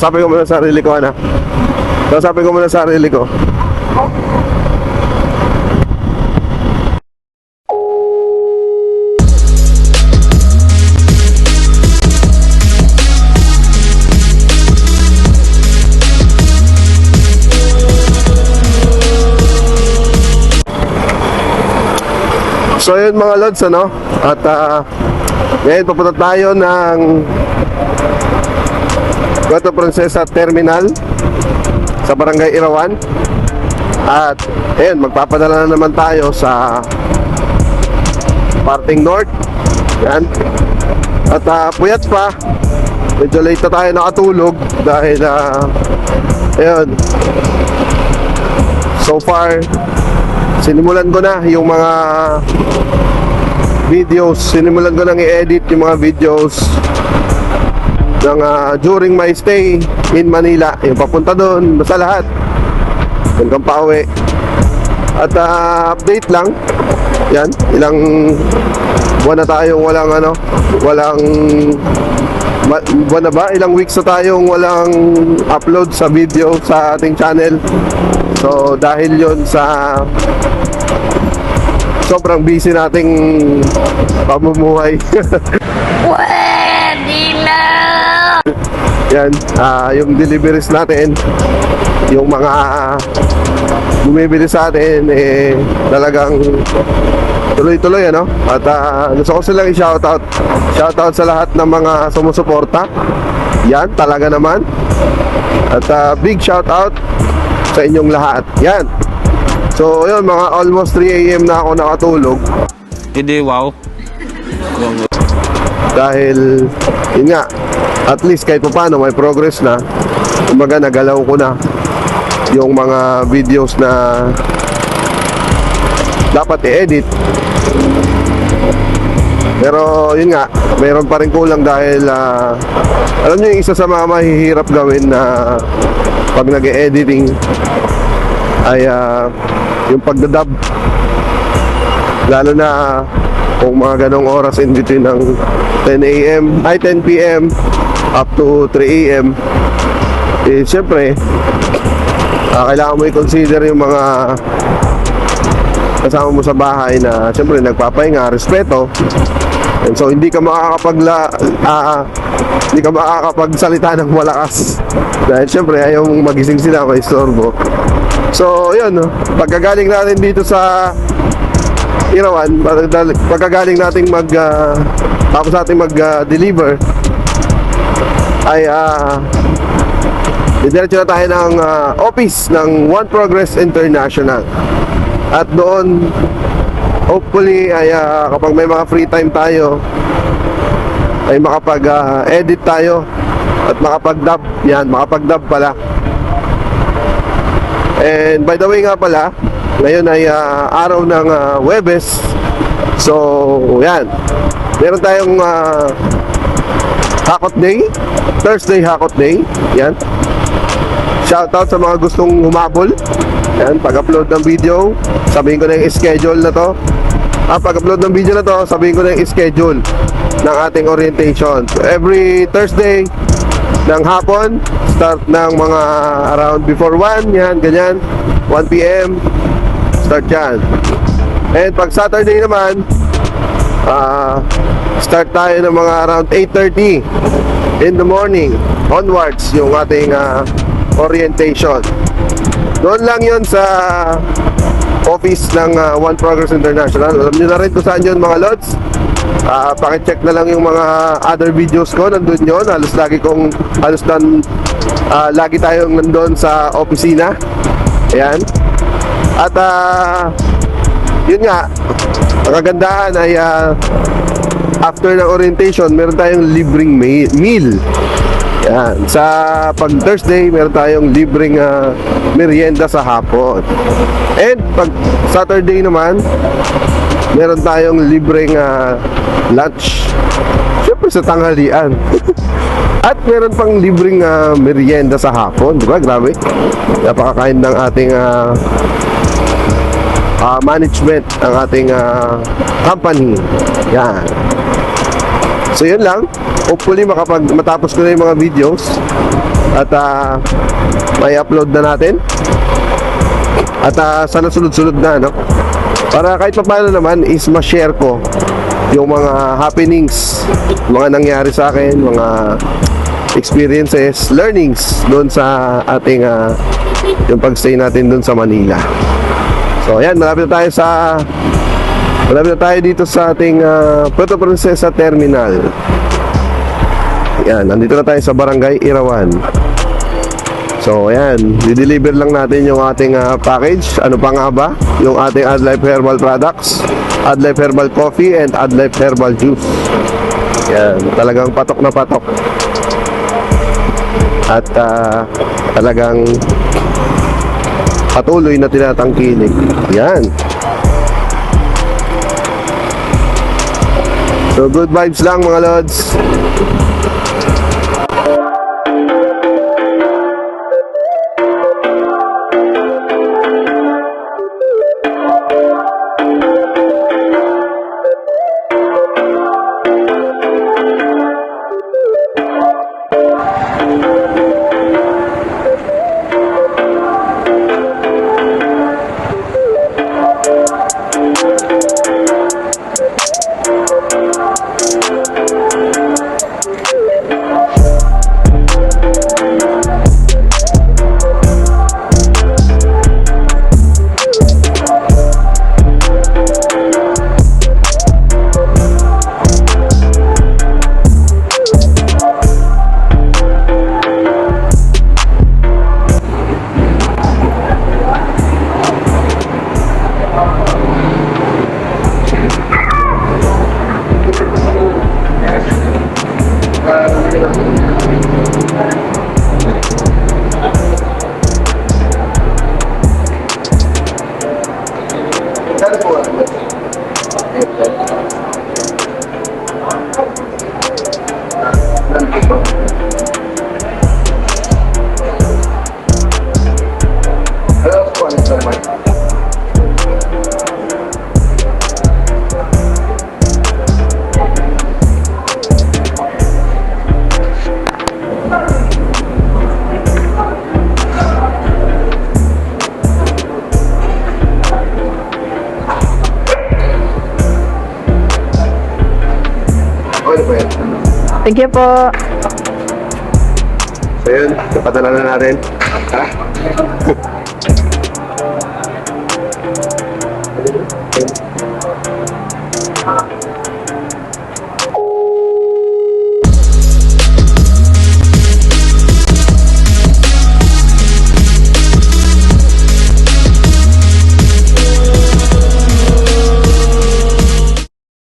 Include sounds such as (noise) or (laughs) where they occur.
Kausapin ko muna sa sarili ko, ano? Kausapin ko muna sa sarili ko. So yun mga lods ano At ah, ngayon papunta tayo ng Puerto Princesa Terminal Sa Barangay Irawan. At ayun magpapadala na naman tayo sa Parting North. Yan. At ah, puyat pa. Medyo late na tayo nakatulog Dahil ah, ayun. So far sinimulan ko na yung mga videos. Sinimulan ko nang i-edit yung mga videos ng ah, during my stay in Manila. Yung papunta doon basta lahat. Hanggang pauwi. At ah, update lang. Yan ilang buwan na tayong walang ano walang buwan na ba? Ilang weeks na tayong walang upload sa video sa ating channel. So dahil yon sa sobrang busy nating pamumuhay. (laughs) Pwede! Yan, ah, yung deliveries natin, yung mga bumibili sa atin, eh, talagang tuloy-tuloy, ano? At ah, gusto ko silang i-shoutout. Shoutout sa lahat ng mga sumusuporta. Yan, talaga naman. At ah, big shoutout sa inyong lahat. Yan. So, yun, mga almost 3 a.m. na ako nakatulog. Hindi, wow. dahil yun nga at least kahit pa paano may progress na kumbaga nagalaw ko na yung mga videos na dapat i-edit pero yun nga mayroon pa rin kulang dahil ah, alam niyo yung isa sa mga mahihirap gawin na pag nag-editing ay ah, yung pagdadub lalo na kung mga ganong oras in between ng 10 a.m. ay 10 p.m. up to 3 a.m. eh syempre ah, kailangan mo i-consider yung mga kasama mo sa bahay na syempre nagpapahinga, respeto. And so hindi ka makakapagla ah, hindi ka makakapagsalita ng malakas. Dahil syempre ayaw mong magising sila may istorbo. So yun no, pagkagaling natin dito sa Irawan, pagkagaling nating mag ah, tapos nating mag-deliver ay ah didiretso na tayo ng ah, office ng One Progress International. At doon hopefully ay ah, kapag may mga free time tayo ay makapag-edit tayo at makapag-dub. Yan, makapag-dub pala. And by the way nga pala, ngayon ay ah, araw ng ah, Webes. So, yan. Meron tayong ah, Hakot Day. Thursday Hakot Day. Yan. Shoutout sa mga gustong humabol. Yan, pag-upload ng video, sabihin ko na yung schedule na to. Ah, pag-upload ng video na to, sabihin ko na yung schedule ng ating orientation. So, every Thursday ng hapon, start ng mga around before 1, yan, ganyan, 1 p.m. Start yan. And pag Saturday naman, ah, start tayo ng mga around 8.30 in the morning onwards yung ating ah, orientation. Doon lang yon sa office ng ah, One Progress International. Alam nyo na rin kung saan yun mga lods. Ah, pakicheck na lang yung mga other videos ko. Nandun yun. Halos lagi kong, halos nan, ah, lagi tayong nandun sa opisina. Ayan. At ah, yun nga, ang kagandahan ay ah, after ng orientation, meron tayong libreng me- meal. Yan. Sa pag Thursday, meron tayong libreng ah, merienda sa hapon. And pag Saturday naman, meron tayong libreng ah, lunch. Siyempre sa tanghalian. (laughs) At meron pang libreng ah, merienda sa hapon. Di ba? Grabe. Napakakain ng ating ah, ah, management ng ating ah, company. Yan. So yun lang. Hopefully makapag matapos ko na yung mga videos at ah, may upload na natin. At ah, sana sunod-sunod na no. Para kahit pa paano naman is ma-share ko yung mga happenings, mga nangyari sa akin, mga experiences, learnings doon sa ating ah, yung pagstay natin doon sa Manila. So ayan, malapit tayo sa malapit na tayo dito sa ating ah, Puerto Princesa Terminal. Yan, nandito na tayo sa Barangay Irawan. So ayan, di-deliver lang natin yung ating ah, package. Ano pa nga ba? Yung ating AdLife Herbal Products, AdLife Herbal Coffee, and AdLife Herbal Juice. Yan, talagang patok na patok. At ah, talagang patuloy na tinatangkilik. Yan. So good vibes lang mga lods. Thank you po. So yun, napadala na natin. Ha? (laughs)